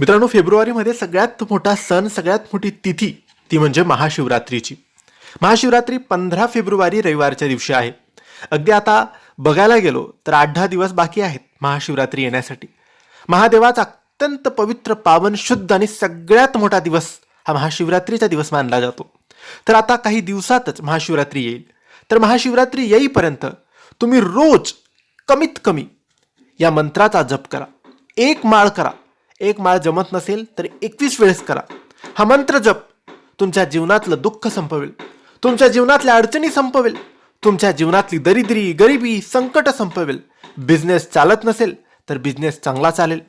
मित्रांनो फेब्रुवारीमध्ये सगळ्यात मोठा सण सगळ्यात मोठी तिथी ती म्हणजे महाशिवरात्रीची. महाशिवरात्री पंधरा फेब्रुवारी रविवारच्या दिवशी आहे. अगदी आता बघायला गेलो तर आठ दहा दिवस बाकी आहेत महाशिवरात्री येण्यासाठी. महादेवाचा अत्यंत पवित्र पावन शुद्ध आणि सगळ्यात मोठा दिवस हा महाशिवरात्रीचा दिवस मानला जातो. तर आता काही दिवसातच महाशिवरात्री येईल. तर महाशिवरात्री येईपर्यंत तुम्ही रोज कमीत कमी या मंत्राचा जप करा. एक माळ करा. एक माळ जमत नसेल तर एकवीस वेळेस करा. हा मंत्र जप. तुमच्या जीवनातलं दुःख संपवेल. तुमच्या जीवनातल्या अडचणी संपवेल. तुमच्या जीवनातली दरिद्री गरिबी संकट संपवेल. बिझनेस चालत नसेल तर बिझनेस चांगला चालेल.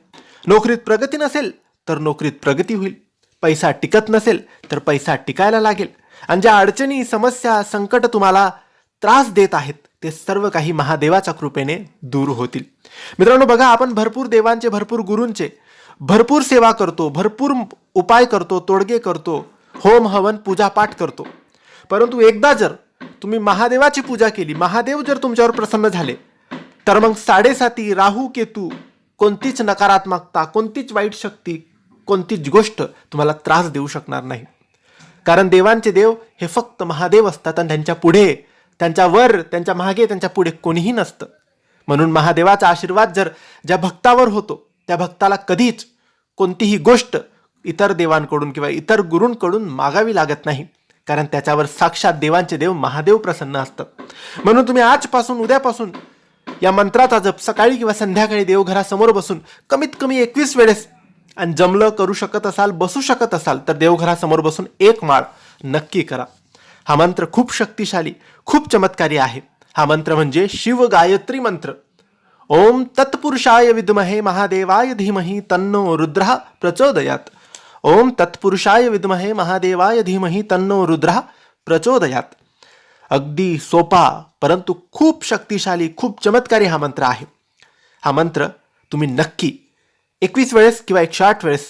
नोकरीत प्रगती नसेल तर नोकरीत प्रगती होईल. पैसा टिकत नसेल तर पैसा टिकायला लागेल. आणि ज्या अडचणी समस्या संकट तुम्हाला त्रास देत आहेत ते सर्व काही महादेवाच्या कृपेने दूर होतील. मित्रांनो बघा आपण भरपूर देवांचे भरपूर गुरूंचे भरपूर सेवा करतो भरपूर उपाय करतो तोडगे करतो होम हवन पूजापाठ करतो. परंतु एकदा जर तुम्ही महादेवाची पूजा केली महादेव जर तुमच्यावर प्रसन्न झाले तर मग साडेसाती राहू केतू कोणतीच नकारात्मकता कोणतीच वाईट शक्ती कोणतीच गोष्ट तुम्हाला त्रास देऊ शकणार नाही. कारण देवांचे देव हे फक्त महादेव असतात आणि त्यांच्या पुढे त्यांच्या वर त्यांच्या मागे त्यांच्या पुढे कोणीही नसतं. म्हणून महादेवाचा आशीर्वाद जर ज्या भक्तावर होतो त्या भक्ताला कधीच कोणतीही गोष्ट इतर देवांकडून किंवा इतर गुरूंकडून मागावी लागत नाही. कारण त्याच्यावर साक्षात देवांचे देव महादेव प्रसन्न असतात. म्हणून तुम्ही आजपासून उद्यापासून या मंत्राचा जप सकाळी किंवा संध्याकाळी देवघरासमोर बसून कमीत कमी एकवीस वेळेस आणि जमलं करू शकत असाल बसू शकत असाल तर देवघरासमोर बसून एक माळ नक्की करा. हा मंत्र खूप शक्तिशाली खूप चमत्कारी आहे. हा मंत्र म्हणजे शिव गायत्री मंत्र. ओम तत्पुरुषाय विद्महे महादेवाय धीमहि तन्नो रुद्र प्रचोदयात। ओम तत्पुरुषाय विद्महे महादेवाय धीमहि तन्नो रुद्र प्रचोदयात। अगदी सोपा परंतु खूप शक्तिशाली खूप चमत्कारी हा मंत्र आहे। हा मंत्र तुम्ही नक्की एकवीस वेळेस किंवा एकशे आठ वेळेस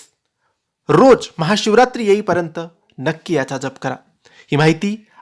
रोज महाशिवरात्री येईपर्यंत नक्की याचा जप करा। ही माहिती